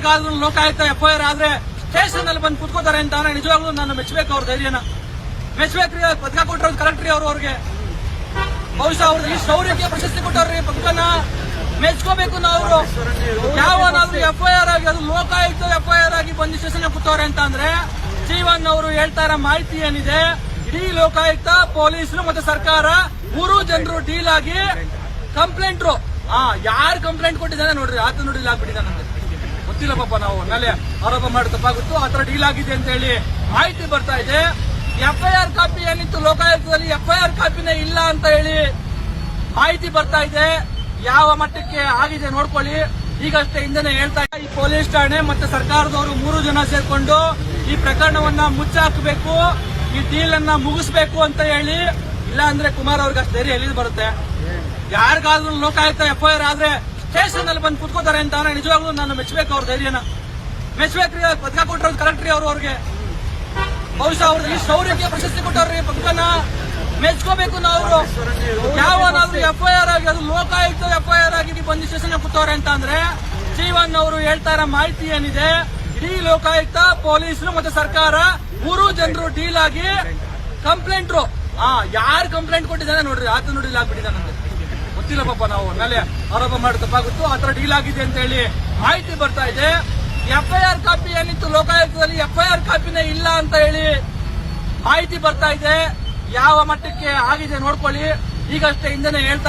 ಯಾರಿಗಾದ್ರೂ Lokayukta F I R ಆದ್ರೆ station ಅಲ್ಲಿ ಬಂದು ಕುತ್ಕೋತಾರೆ ಅಂತ ನಿಜವಾಗ್ಲೂ ನಾನು ಮೆಚ್ಚಬೇಕು ಅವ್ರ ಧೈರ್ಯನ. ಮೆಚ್ಚಬೇಕ್ರಿ, ಪದಕ ಕೊಟ್ಟರು ಕರೆಕ್ಟ್ ಅವರು ಅವ್ರು ಅವ್ರಿಗೆ. ಬಹುಶಃ ಅವ್ರಿಗೆ ಈ ಶೌರ್ಯಕ್ಕೆ ಪ್ರಶಸ್ತಿ ಕೊಟ್ಟವ್ರಿ ಪದಕನ ಮೆಚ್ಕೋಬೇಕು ನಾವು. ಯಾವನಾದ್ರೂ ಎಫ್ ಐ ಆರ್ ಆಗಿ, ಅದು ಲೋಕಾಯುಕ್ತ ಎಫ್ ಐ ಆರ್ ಆಗಿ ಬಂದು ಸ್ಟೇಷನ್ ಕೂತವ್ರೆ ಅಂತ ಅಂದ್ರೆ ಜೀವನ್ ಅವರು ಹೇಳ್ತಾ ಇರೋ ಮಾಹಿತಿ ಏನಿದೆ? ಇಡೀ ಲೋಕಾಯುಕ್ತ, ಪೊಲೀಸರು ಮತ್ತೆ ಸರ್ಕಾರ, ಮೂರು ಜನರು ಡೀಲ್ ಆಗಿ ಕಂಪ್ಲೇಂಟ್ರು ಆ, ಯಾರು ಕಂಪ್ಲೇಂಟ್ ಕೊಟ್ಟಿದ್ದಾನೆ ನೋಡ್ರಿ, ಆತ ನೋಡಿ ಆಗ್ಬಿಟ್ಟಿದ್ದಾನಂತೆ ಗೊತ್ತಿಲ್ಲ ಪಾಪ ನಾವು. ಮೇಲೆ ಆರೋಪ ಮಾಡಿ ತಪ್ಪಾಗುತ್ತೋ ಆ ತರ ಡೀಲ್ ಆಗಿದೆ ಅಂತ ಹೇಳಿ ಮಾಹಿತಿ ಬರ್ತಾ ಇದೆ. ಎಫ್ ಐ ಆರ್ ಕಾಪಿ ಏನಿತ್ತು? ಲೋಕಾಯುಕ್ತದಲ್ಲಿ ಎಫ್ ಐ ಆರ್ ಕಾಪಿನೇ ಇಲ್ಲ ಅಂತ ಹೇಳಿ ಮಾಹಿತಿ ಬರ್ತಾ ಇದೆ. ಯಾವ ಮಟ್ಟಕ್ಕೆ ಆಗಿದೆ ನೋಡ್ಕೊಳ್ಳಿ. ಈಗಷ್ಟೇ ಹಿಂದೆ ಹೇಳ್ತಾ ಈ ಪೊಲೀಸ್ ಠಾಣೆ ಮತ್ತೆ ಸರ್ಕಾರದವರು ಮೂರು ಜನ ಸೇರ್ಕೊಂಡು ಈ ಪ್ರಕರಣವನ್ನ ಮುಚ್ಚಾಕಬೇಕು, ಈ ಡೀಲ್ ಅನ್ನ ಮುಗಿಸ್ಬೇಕು ಅಂತ ಹೇಳಿ. ಇಲ್ಲ ಅಂದ್ರೆ ಕುಮಾರ್ ಅವ್ರಿಗೆ ಅಷ್ಟು ಧೈರ್ಯ ಎಲ್ಲಿ ಬರುತ್ತೆ? ಯಾರಿಗಾದ್ರೂ ಲೋಕಾಯುಕ್ತ ಎಫ್ ಐ ಆರ್ ಆದ್ರೆ ಸ್ಟೇಷನ್ ಅಲ್ಲಿ ಬಂದು ಕುತ್ಕೋತಾರೆ ಅಂತ ಅಂದ್ರೆ ನಿಜವಾಗ್ಲೂ ನಾನು ಮೆಚ್ಚಬೇಕು ಅವ್ರ ಧೈರ್ಯನ. ಮೆಚ್ಚಬೇಕ್ರಿ, ಪದಕ ಕೊಟ್ಟರು ಕಲೆಕ್ಟ್ರಿ ಅವರು ಅವ್ರು ಅವ್ರಿಗೆ. ಬಹುಶಃ ಅವ್ರಿಗೆ ಈ ಶೌರ್ಯಕ್ಕೆ ಪ್ರಶಸ್ತಿ ಕೊಟ್ಟವ್ರಿ ಪದಕನ ಮೆಚ್ಕೋಬೇಕು ನಾವು. ಅವರು ಯಾವನಾದ್ರೂ ಎಫ್ ಐ ಆರ್ ಆಗಿ, ಅದು ಲೋಕಾಯುಕ್ತ ಎಫ್ ಐ ಆರ್ ಆಗಿ ಬಂದು ಸ್ಟೇಷನ್ ಕೂತವ್ರೆ ಅಂತ ಅಂದ್ರೆ ಜೀವನ್ ಅವರು ಹೇಳ್ತಾ ಇರೋ ಮಾಹಿತಿ ಏನಿದೆ? ಇಡೀ ಲೋಕಾಯುಕ್ತ, ಪೊಲೀಸರು ಮತ್ತೆ ಸರ್ಕಾರ ಮೂರು ಜನರು ಡೀಲ್ ಆಗಿ ಕಂಪ್ಲೇಂಟ್ರು ಆ, ಯಾರು ಕಂಪ್ಲೇಂಟ್ ಕೊಟ್ಟಿದ್ದಾನೆ ನೋಡ್ರಿ ಆತ ನೋಡಿಲ್ಲ ಆಗ್ಬಿಟ್ಟಿದ್ದಾನಂತೆ ಗೊತ್ತಿಲ್ಲ ಪಾಪ ನಾವು ಮೇಲೆ ಆರೋಪ ಮಾಡಿ ತಪ್ಪಾಗುತ್ತೋ ಆ ತರ ಡೀಲ್ ಆಗಿದೆ ಅಂತ ಹೇಳಿ ಮಾಹಿತಿ ಬರ್ತಾ ಇದೆ. ಎಫ್ ಐ ಆರ್ ಕಾಪಿ ಏನಿತ್ತು ಲೋಕಾಯುಕ್ತದಲ್ಲಿ ಎಫ್ ಐ ಆರ್ ಕಾಪಿನೇ ಇಲ್ಲ ಅಂತ ಹೇಳಿ ಮಾಹಿತಿ ಬರ್ತಾ ಇದೆ. ಯಾವ ಮಟ್ಟಕ್ಕೆ ಆಗಿದೆ ನೋಡ್ಕೊಳ್ಳಿ. ಈಗಷ್ಟೇ ಹಿಂದೆನೆ ಹೇಳ್ತಾ